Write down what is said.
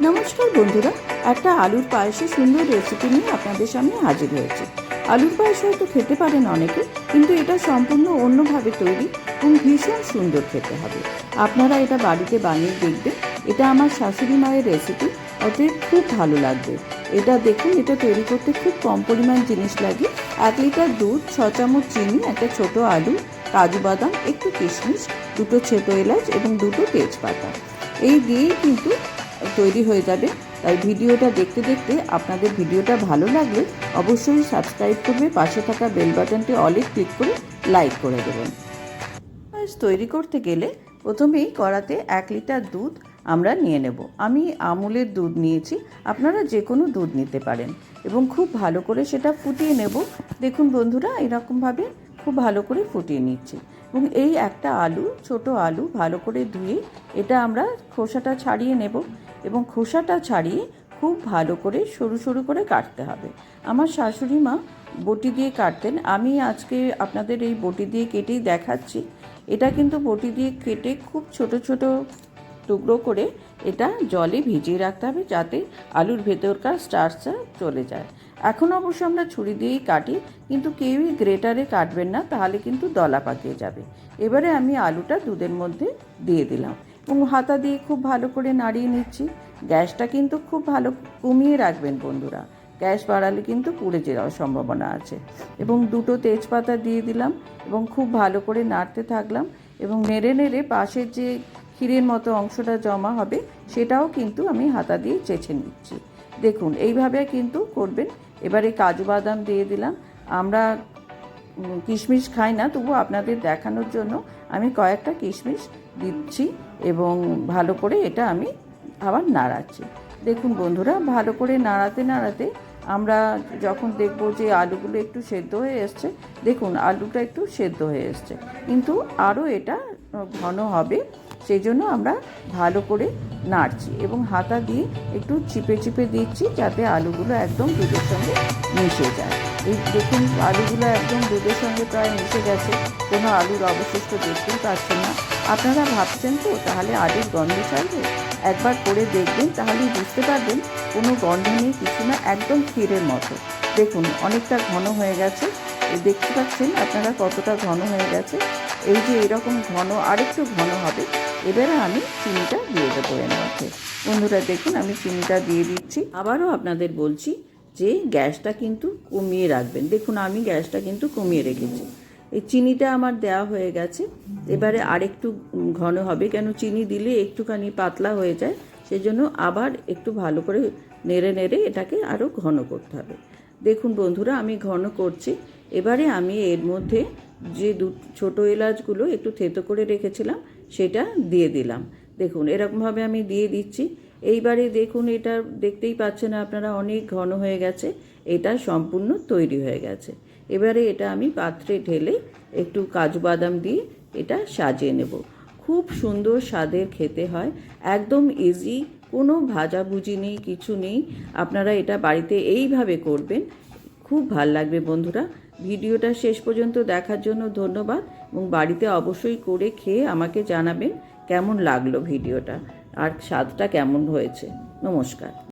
নমস্কার বন্ধুরা, একটা আলুর পায়েসের সুন্দর রেসিপি নিয়ে আপনাদের সামনে হাজির হয়েছে। আলুর পায়েস হয়তো খেতে পারেন অনেকে, কিন্তু এটা সম্পূর্ণ অন্যভাবে তৈরি এবং ভীষণ সুন্দর খেতে হবে। আপনারা এটা বাড়িতে বানিয়ে দেখবেন, এটা আমার শাশুড়ি মায়ের রেসিপি ওতে খুব ভালো লাগবে। এটা দেখুন, এটা তৈরি করতে খুব কম পরিমাণ জিনিস লাগে। এক লিটার দুধ, ছ চামচ চিনি, একটা ছোট আলু, কাজু বাদাম, একটু কিশমিশ, দুটো ছোটো এলাচ এবং দুটো তেজপাতা। এই দিয়েই কিন্তু তৈরি হয়ে যাবে। তাই ভিডিওটা দেখতে দেখতে আপনাদের ভিডিওটা ভালো লাগলে অবশ্যই সাবস্ক্রাইব করবে, পাশে থাকা বেল বাটনটি অলে ক্লিক করে লাইক করে দেবেন। তৈরি করতে গেলে প্রথমেই কড়াতে এক লিটার দুধ আমরা নিয়ে নেব। আমি আমুলের দুধ নিয়েছি, আপনারা যে কোনো দুধ নিতে পারেন এবং খুব ভালো করে সেটা ফুটিয়ে নেব। দেখুন বন্ধুরা, এরকমভাবে খুব ভালো করে ফুটিয়ে নিচ্ছি। এবং এই একটা আলু, ছোট আলু, ভালো করে ধুয়ে এটা আমরা খোসাটা ছাড়িয়ে নেব এবং খোসাটা ছাড়িয়ে খুব ভালো করে সরু সরু করে কাটতে হবে। আমার শাশুড়ি মা বটি দিয়ে কাটতেন। আমি আজকে আপনাদের এই বটি দিয়ে কেটেই দেখাচ্ছি। এটা কিন্তু বটি দিয়ে কেটে খুব ছোট ছোট টুকরো করে এটা জলে ভিজিয়ে রাখতে হবে যাতে আলুর ভেতরকার স্টার্চটা চলে যায়। এখন অবশ্য আমরা ছুরি দিয়েই কাটি, কিন্তু কেউই গ্রেটারে কাটবেন না, তাহলে কিন্তু দলা পাকিয়ে যাবে। এবারে আমি আলুটা দুধের মধ্যে দিয়ে দিলাম এবং হাতা দিয়ে খুব ভালো করে নাড়িয়ে নিচ্ছি। গ্যাসটা কিন্তু খুব ভালো কমিয়ে রাখবেন বন্ধুরা। গ্যাস বাড়ালে কিন্তু পুড়ে যাওয়ার সম্ভাবনা আছে। এবং দুটো তেজপাতা দিয়ে দিলাম এবং খুব ভালো করে নাড়তে থাকলাম এবং নেড়ে নেড়ে পাশের যে ক্ষীরের মতো অংশটা জমা হবে, সেটাও কিন্তু আমি হাতা দিয়ে চেঁচে নিচ্ছি। দেখুন, এইভাবে কিন্তু করবেন। এবারে কাজু বাদাম দিয়ে দিলাম। আমরা কিশমিশ খাই না, তবু আপনাদের দেখানোর জন্য আমি কয়েকটা কিশমিশ দিচ্ছি এবং ভালো করে এটা আমি আবার নাড়াচ্ছি। দেখুন বন্ধুরা, ভালো করে নাড়াতে নাড়াতে আমরা যখন দেখব যে আলুগুলো একটু সেদ্ধ হয়ে এসছে, দেখুন আলুটা একটু সেদ্ধ হয়ে এসছে। কিন্তু আরও এটা ঘন হবে, সেই জন্য আমরা ভালো করে নাড়ছি এবং হাতা দিয়ে একটু চিপে চিপে দিচ্ছি যাতে আলুগুলো একদম দুধের সঙ্গে মিশে যায়। এই দেখুন, আলুগুলো একদম দুধের সঙ্গে প্রায় মিশে গেছে, কোনো আলুর অবশিষ্ট দেখতেই পাচ্ছেন না। আপনারা ভাবছেন তো, তাহলে আলুর গন্ধ ছাড়বে? একবার করে দেখবেন, তাহলেই বুঝতে পারবেন কোনো গন্ধ নেই, কিছু না, একদম ক্ষীরের মতো। দেখুন, অনেকটা ঘন হয়ে গেছে দেখতে পাচ্ছেন আপনারা কতটা ঘন হয়ে গেছে। এই যে এরকম ঘন, আরেকটু ঘন হবে। এবারে আমি চিনিটা দিয়ে দেবো এর মধ্যে। বন্ধুরা, দেখুন, আমি চিনিটা দিয়ে দিচ্ছি। আবারও আপনাদের বলছি যে গ্যাসটা কিন্তু কমিয়ে রাখবেন। দেখুন, আমি গ্যাসটা কিন্তু কমিয়ে রেখেছি। এই চিনিটা আমার দেওয়া হয়ে গেছে। এবারে আরেকটু ঘন হবে। কেন, চিনি দিলে একটুখানি পাতলা হয়ে যায়। সেজন্য আবার একটু ভালো করে নেড়ে নেড়ে এটাকে আরও ঘন করতে হবে। দেখুন বন্ধুরা, আমি ঘন করছি। এবারে আমি এর মধ্যে যে দু, ছোটো এলাচগুলো একটু থেতো করে রেখেছিলাম, সেটা দিয়ে দিলাম। দেখুন, এরকমভাবে আমি দিয়ে দিচ্ছি। এইবারে দেখুন, এটা দেখতেই পাচ্ছেন আপনারা, অনেক ঘন হয়ে গেছে। এটা সম্পূর্ণ তৈরি হয়ে গেছে। এবারে এটা আমি পাত্রে ঢেলে একটু কাজু বাদাম দিয়ে এটা সাজিয়ে নেব। খুব সুন্দর স্বাদের খেতে হয়। একদম ইজি কোনো ভাজাভুজি নেই, কিছু নেই। আপনারা এটা বাড়িতে এইভাবে করবেন। খুব ভালো লাগবে বন্ধুরা। ভিডিওটা শেষ পর্যন্ত দেখার জন্য ধন্যবাদ এবং বাড়িতে অবশ্যই করে খেয়ে আমাকে জানাবেন কেমন লাগল ভিডিওটা আর স্বাদটা কেমন হয়েছে। নমস্কার।